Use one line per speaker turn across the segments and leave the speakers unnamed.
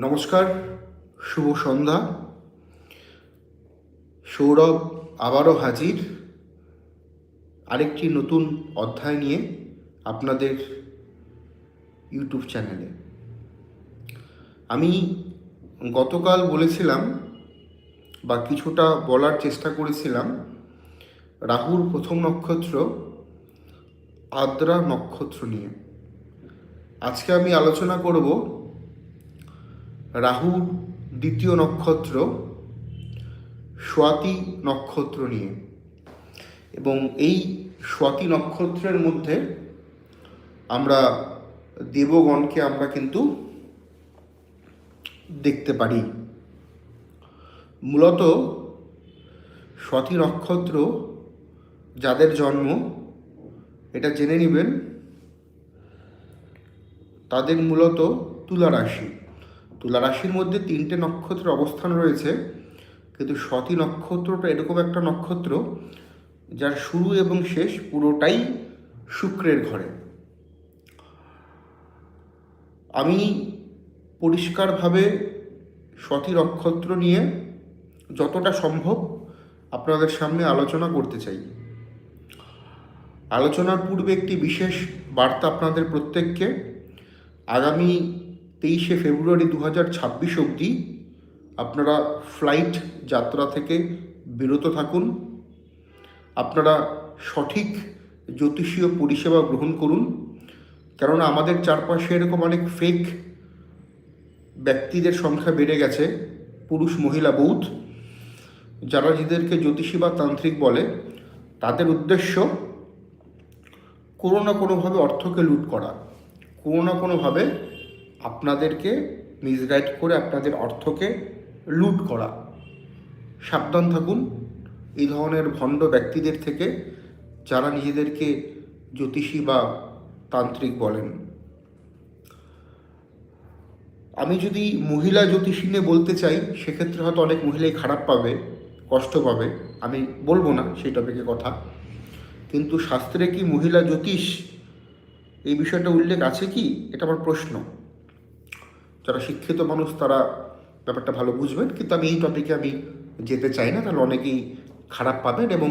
নমস্কার, শুভ সন্ধ্যা। সৌরভ আবারও হাজির। আরেকটি নতুন অধ্যায় নিয়ে আপনাদের ইউটিউব চ্যানেলে। আমি গতকাল বলেছিলাম বা কিছুটা বলার চেষ্টা করেছিলাম, রাহুর প্রথম নক্ষত্র আদ্রা নক্ষত্র নিয়ে। আজকে আমি আলোচনা করব রাহুর দ্বিতীয় নক্ষত্র, স্বাতি নক্ষত্র নিয়ে। এবং এই স্বাতি নক্ষত্রের মধ্যে আমরা দেবগণকে আমরা কিন্তু দেখতে পারি। মূলত স্বাতি নক্ষত্র যাদের জন্ম, এটা জেনে নেবেন, তাদের মূলত তুলা রাশি। তুলা রাশির মধ্যে তিনটে নক্ষত্রের অবস্থান রয়েছে, কিন্তু সতী নক্ষত্রটা এরকম একটা নক্ষত্র যার শুরু এবং শেষ পুরোটাই শুক্রের ঘরে। আমি পরিষ্কারভাবে সতী নক্ষত্র নিয়ে যতটা সম্ভব আপনাদের সামনে আলোচনা করতে চাই। আলোচনার পূর্বে একটি বিশেষ বার্তা আপনাদের প্রত্যেককে। আগামী তেইশে ফেব্রুয়ারি দু হাজার ছাব্বিশ অবধি আপনারা ফ্লাইট যাত্রা থেকে বিরত থাকুন। আপনারা সঠিক জ্যোতিষীয় পরিষেবা গ্রহণ করুন। কেননা আমাদের চারপাশে এরকম অনেক ফেক ব্যক্তিদের সংখ্যা বেড়ে গেছে, পুরুষ, মহিলা বৌদ্ধ যারা নিজেদেরকে জ্যোতিষী বা তান্ত্রিক বলে, তাদের উদ্দেশ্য কোনো না কোনোভাবে অর্থকে লুট করা, কোনো না কোনোভাবে আপনাদেরকে মিসগাইড করে আপনাদের অর্থকে লুট করা। সাবধান থাকুন। এই ধরনের ভণ্ড ব্যক্তিদের থেকে যারা নিজেদেরকে জ্যোতিষী বা তান্ত্রিক বলেন। আমি যদি মহিলা জ্যোতিষী নিয়ে বলতে চাই, সেক্ষেত্রে হয়তো অনেক মহিলাই খারাপ পাবে, কষ্ট পাবে। আমি বলব না সেই টপিকে কথা। কিন্তু শাস্ত্রে কি মহিলা জ্যোতিষ? এই বিষয়টা উল্লেখ আছে কি? এটা আমার প্রশ্ন। যারা শিক্ষিত মানুষ, তারা ব্যাপারটা ভালো বুঝবেন। কিন্তু আমি এই টপিকে আমি যেতে চাই না, তাহলে অনেকেই খারাপ পাবেন এবং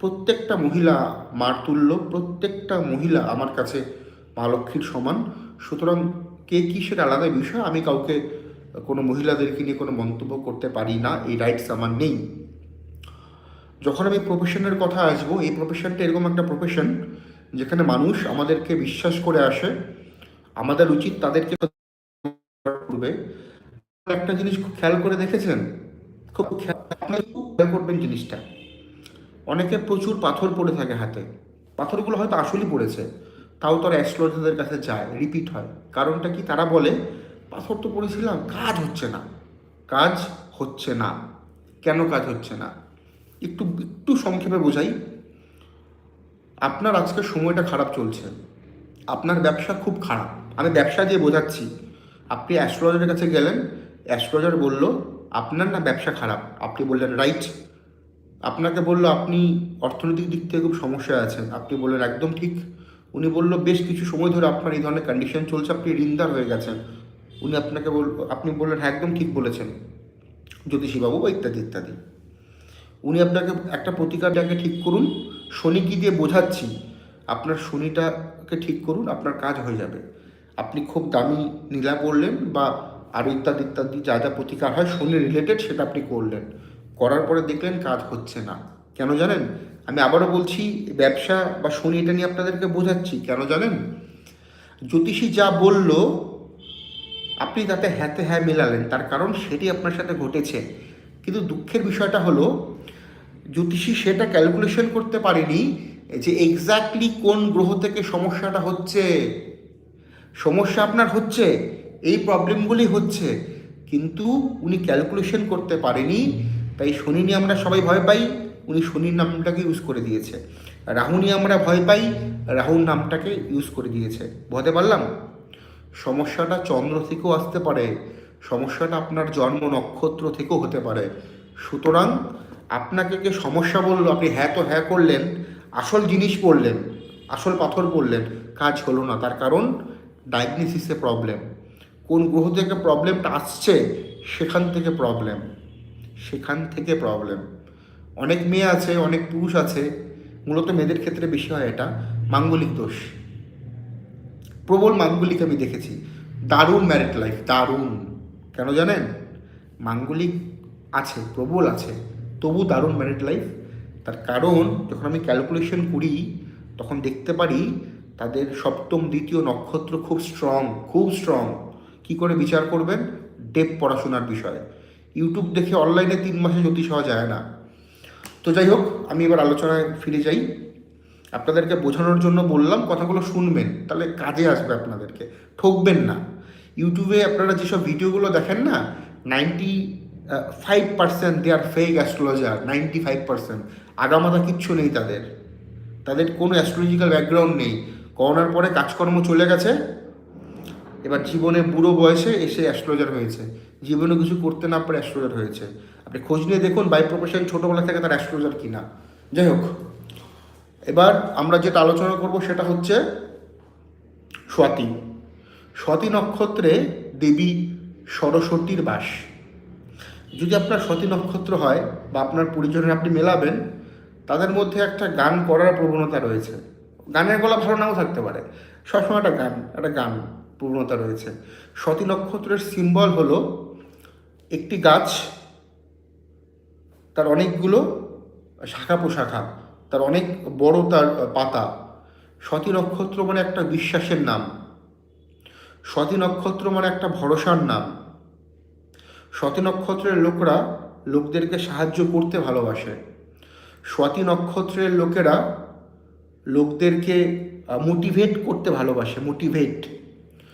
প্রত্যেকটা মহিলা মার তুল্য, প্রত্যেকটা মহিলা আমার কাছে মা লক্ষ্মীর সমান। সুতরাং কে কী সেটা আলাদা বিষয়, আমি কাউকে কোনো মহিলাদেরকে নিয়ে কোনো মন্তব্য করতে পারি না, এই রাইটস আমার নেই। যখন আমি প্রফেশনের কথা আসব, এই প্রফেশনটা এরকম একটা প্রফেশন যেখানে মানুষ আমাদেরকে বিশ্বাস করে আসে, আমাদের উচিত তাদেরকে করবে। একটা জিনিস খুব খেয়াল করে দেখেছেন? খুব খেয়াল করবেন জিনিসটা। অনেকে প্রচুর পাথর পড়ে থাকে হাতে। পাথরগুলো হয়তো আসলেই পড়েছে। তাও তার অ্যাস্ট্রোলজারদের কাছে যায়, রিপিট হয়। কারণটা কি তারা বলে, পাথর তো পড়েছিলাম, কাজ হচ্ছে না। কাজ হচ্ছে না। কেন কাজ হচ্ছে না? একটু একটু সংক্ষেপে বোঝাই। আপনার আজকে সময়টা খারাপ চলছে। আপনার ব্যবসা খুব খারাপ। আমি ব্যবসা দিয়ে বোঝাচ্ছি। আপনি অ্যাস্ট্রোলজারের কাছে গেলেন অ্যাস্ট্রোলজার বলল, আপনার না ব্যবসা খারাপ। আপনি বললেন রাইট আপনাকে বলল, আপনি অর্থনৈতিক দিক থেকে খুব সমস্যায় আছেন। আপনি বললেন, একদম ঠিক। উনি বলল, বেশ কিছু সময় ধরে আপনার এই ধরনের কন্ডিশন চলছে, আপনি ঋণদার হয়ে গেছেন। উনি আপনাকে বল, আপনি বললেন হ্যাঁ একদম ঠিক বলেছেন। জ্যোতিষীবাবু বা ইত্যাদি ইত্যাদি। উনি আপনাকে একটা প্রতিকারটাকে ঠিক করুন, শনি কি দিয়ে বোঝাচ্ছি, আপনার শনিটাকে ঠিক করুন, আপনার কাজ হয়ে যাবে। আপনি খুব দামি নীলা করলেন বা আরও ইত্যাদি ইত্যাদি যা যা প্রতিকার হয় শনি রিলেটেড সেটা আপনি করলেন। করার পরে দেখলেন কাজ হচ্ছে না। কেন জানেন? আমি আবারও বলছি, ব্যবসা বা শনি এটা নিয়ে আপনাদেরকে বোঝাচ্ছি। কেন জানেন? জ্যোতিষী যা বলল, আপনি তাতে হ্যাতে হ্যাঁ মেলালেন। তার কারণ সেটি আপনার সাথে ঘটেছে। কিন্তু দুঃখের বিষয়টা হলো, জ্যোতিষী সেটা ক্যালকুলেশন করতে পারেনি যে এক্স্যাক্টলি কোন গ্রহ থেকে সমস্যাটা হচ্ছে। সমস্যা আপনার হচ্ছে, এই প্রবলেমগুলি হচ্ছে, কিন্তু উনি ক্যালকুলেশন করতে পারেনি, তাই শনি নিয়ে আমরা সবাই ভয় পাই, উনি শনির নামটাকে ইউজ করে দিয়েছে। রাহু নিয়ে আমরা ভয় পাই, রাহুর নামটাকে ইউজ করে দিয়েছে। বুঝতে পারলাম? সমস্যাটা চন্দ্র থেকেও আসতে পারে, সমস্যাটা আপনার জন্ম নক্ষত্র থেকেও হতে পারে। সুতরাং, আপনাকে কে সমস্যা বলল, আপনি হ্যাঁ তো হ্যাঁ করলেন, আসল জিনিস পড়লেন আসল পাথর পড়লেন কাজ হলো না। তার কারণ ডায়াগনোসিসে প্রবলেম কোন গ্রহ থেকে প্রবলেমটা আসছে, সেখান থেকে প্রবলেম সেখান থেকে প্রবলেম অনেক মেয়ে আছে, অনেক পুরুষ আছে, মূলত মেয়েদের ক্ষেত্রে বেশি হয় এটা, মাঙ্গলিক দোষ। প্রবল মাঙ্গলিক আমি দেখেছি। দারুণ ম্যারিড লাইফ দারুণ। কেন জানেন? মাঙ্গলিক আছে, প্রবল আছে, তবু দারুণ ম্যারিড লাইফ তার কারণ, যখন আমি ক্যালকুলেশন করি, তখন দেখতে পারি তাদের সপ্তম, দ্বিতীয় নক্ষত্র খুব স্ট্রং খুব স্ট্রং কি করে বিচার করবেন? ডেপ পড়াশোনার বিষয়ে। ইউটিউব দেখে অনলাইনে তিন মাসে জ্যোতিষ হওয়া যায় না। তো যাই হোক, আমি এবার আলোচনায় ফিরে যাই। আপনাদেরকে বোঝানোর জন্য বললাম, কথাগুলো শুনবেন, তাহলে কাজে আসবে আপনাদেরকে। ঠকবেন না। ইউটিউবে আপনারা যেসব ভিডিওগুলো দেখেন না ninety five percent they are fake astrologer ninety five percent আগামাথা কিচ্ছু নেই তাদের। তাদের কোনো অ্যাস্ট্রোলজিক্যাল ব্যাকগ্রাউন্ড নেই। করোনার পরে কাজকর্ম চলে গেছে। এবার জীবনে বুড়ো বয়সে এসে অ্যাস্ট্রোলজার হয়েছে। জীবনে কিছু করতে না পারে অ্যাস্ট্রোলজার হয়েছে। আপনি খোঁজ নিয়ে দেখুন বাই প্রফেশন ছোটোবেলা থেকে তার অ্যাস্ট্রোলজার কিনা। যাই হোক, এবার আমরা যেটা আলোচনা করব সেটা হচ্ছে স্বাতি। স্বাতি নক্ষত্রে দেবী সরস্বতীর বাস। যদি আপনার সতী নক্ষত্র হয় বা আপনার পরিজনের আপনি মেলাবেন, তাদের মধ্যে একটা গান করার প্রবণতা রয়েছে। গানের গলা ভালো নাও থাকতে পারে। সবসময় একটা গান একটা গান প্রবণতা রয়েছে। সতী নক্ষত্রের সিম্বল হলো একটি গাছ, তার অনেকগুলো শাখা প্রশাখা, তার অনেক বড় তার পাতা। সতী নক্ষত্র মানে একটা বিশ্বাসের নাম। সতী নক্ষত্র মানে একটা ভরসার নাম। সতী নক্ষত্রের লোকরা লোকদেরকে সাহায্য করতে ভালোবাসে। স্বাতি নক্ষত্রের লোকেরা লোকদেরকে মোটিভেট করতে ভালোবাসে মোটিভেট